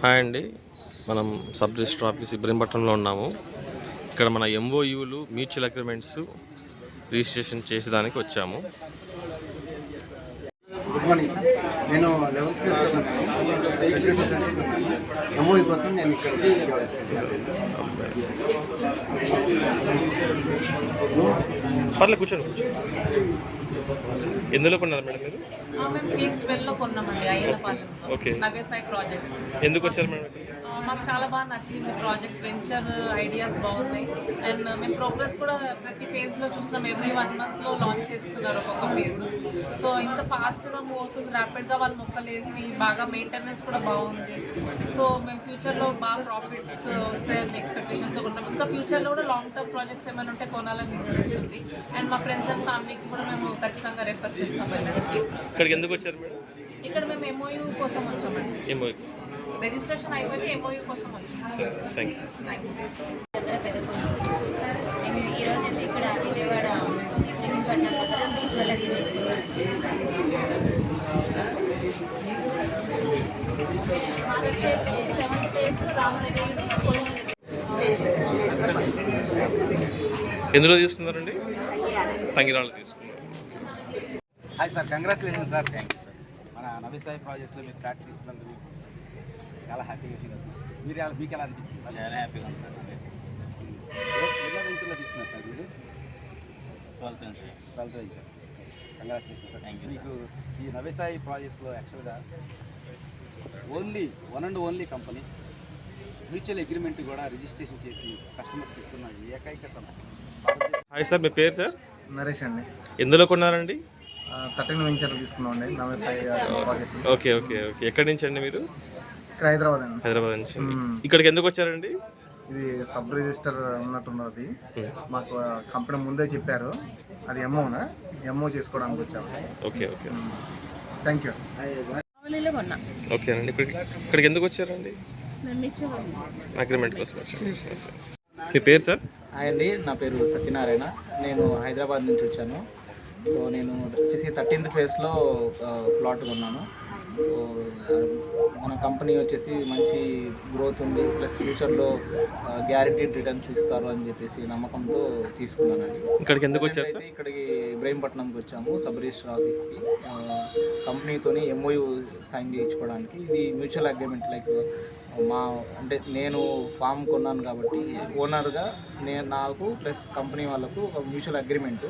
Hi అండి. మనం sub register office ఇబ్రహీంపట్నంలో ఉన్నాము. ఇక్కడ మన ఎంఓయూలు మ్యూచువల్ అగ్రిమెంట్స్ రిజిస్ట్రేషన్ చేసేదానికి వచ్చాము. గుడ్ మార్నింగ్ సార్ నేను లెవెన్త్ క్లాస్ ఎంఓఈ కోసం నేను ఇక్కడ విజయవాడ వచ్చాను సార్ పర్లేదు కూర్చోండి కూర్చోండి. ఎందులో కొన్నారు మేడం మీరు? వెల్లో కొన్నామండి ఓకే. ప్రాజెక్ట్స్. ఎందుకు వచ్చారు మేడం మాకు చాలా బాగా నచ్చింది ప్రాజెక్ట్ వెంచర్ ఐడియాస్ బాగున్నాయి. అండ్ మేము ప్రోగ్రెస్ కూడా ప్రతి ఫేజ్లో చూస్తున్నాం. ఎవ్రీ వన్ మంత్లో లాంచ్ చేస్తున్నారు ఒక్కొక్క ఫేజ్. సో ఇంత ఫాస్ట్గా మూవ్ అవుతుంది. ర్యాపిడ్గా వాళ్ళు మొక్కలు వేసి బాగా మెయింటెనెన్స్ కూడా బాగుంది. సో మేము ఫ్యూచర్లో బాగా ప్రాఫిట్స్ వస్తాయని ఎక్స్పెక్టేషన్స్తో కొన్నాం ఇంకా ఫ్యూచర్లో కూడా లాంగ్ టర్మ్ ప్రాజెక్ట్స్ ఏమైనా ఉంటే కొనాలని ఇంట్రెస్ట్ ఉంది. అండ్ మా ఫ్రెండ్స్ అండ్ ఫ్యామిలీకి కూడా మేము ఖచ్చితంగా రెఫర్ చేస్తాం ఇక్కడికి ఎందుకు వచ్చారు మేడం? ఇక్కడ మేము ఎంఓయూ కోసం వచ్చామండి. ఏమో రిజిస్ట్రేషన్ అయిపోయింది ఎంఓయూ కోసం వచ్చాము నేను ఈరోజు అయితే ఇక్కడ విజయవాడ ఇబ్రహీంపట్నం దగ్గర బీచ్ వల్ల వచ్చాను మాది వచ్చేసి సెవెంత్ ప్లేస్ రామనగర్ ఎందులో తీసుకున్నారండి? తంగిరాళ్ళు తీసుకున్నారు. Hi sir congratulation sir. మన నవీ సాయి ప్రాజెక్ట్స్లో మీరు ట్రాక్ తీసుకున్నందుకు చాలా హ్యాపీగా ఫీల్ అవుతుంది. మీరు ఎలా- మీకు ఎలా అనిపిస్తుంది సార్? చాలా హ్యాపీగా ఉంది సార్ ఎన్నో వెంచులో తీసుకున్నారు సార్ మీరు? Twelfth venture twelfth venture congratulation sir. Thank you మీకు ఈ నవీ సాయి ప్రాజెక్ట్స్లో యాక్చువల్గా only one and only company mutual agreement కూడా రిజిస్ట్రేషన్ చేసి కస్టమర్స్కి ఇస్తున్న ఏకైక సంస్థ. హాయ్ సార్ మీ పేరు సార్? నరేష్ అండి. ఎందులో కొన్నారండి? థర్టీన్ వెంచర్ తీసుకున్నాం అండి ఓకే ఓకే ఓకే. ఎక్కడి నుంచి అండి మీరు? ఇక్కడ హైదరాబాద్ అండి. హైదరాబాద్ నుంచి. ఇక్కడికి ఎందుకు వచ్చారండి? ఇది సబ్ రిజిస్టర్ ఉన్నట్టున్నది మాకు కంపెనీ ముందే చెప్పారు. అది ఎంఓనా ఎంఓ చేసుకోవడానికి వచ్చాము. Okay okay. Thank you okay అండి. ఇక్కడికి ఇక్కడికి ఎందుకు వచ్చారండి? అగ్రిమెంట్ కోసం మీ పేరు సార్ హాయ్ అండి నా పేరు సత్యనారాయణ. నేను హైదరాబాద్ నుంచి వచ్చాను. సో నేను వచ్చేసి థర్టీన్త్ ఫేజ్లో ప్లాట్ కొన్నాను. సో మన కంపెనీ వచ్చేసి మంచి గ్రోత్ ఉంది. ప్లస్ ఫ్యూచర్లో గ్యారంటీడ్ రిటర్న్స్ ఇస్తారు అని చెప్పేసి నమ్మకంతో తీసుకున్నానండి. ఇక్కడికి ఎందుకు వచ్చారు అయితే ఇక్కడికి ఇబ్రహీంపట్నంకి వచ్చాము సబ్ రిజిస్టర్ ఆఫీస్కి. కంపెనీతోని ఎంఓయూ సైన్ చేయించుకోవడానికి. ఇది మ్యూచువల్ అగ్రిమెంట్ లైక్ మా అంటే నేను ఫామ్ కొన్నాను కాబట్టి ఓనర్గా నేను నాకు ప్లస్ కంపెనీ వాళ్ళకు ఒక మ్యూచువల్ అగ్రిమెంట్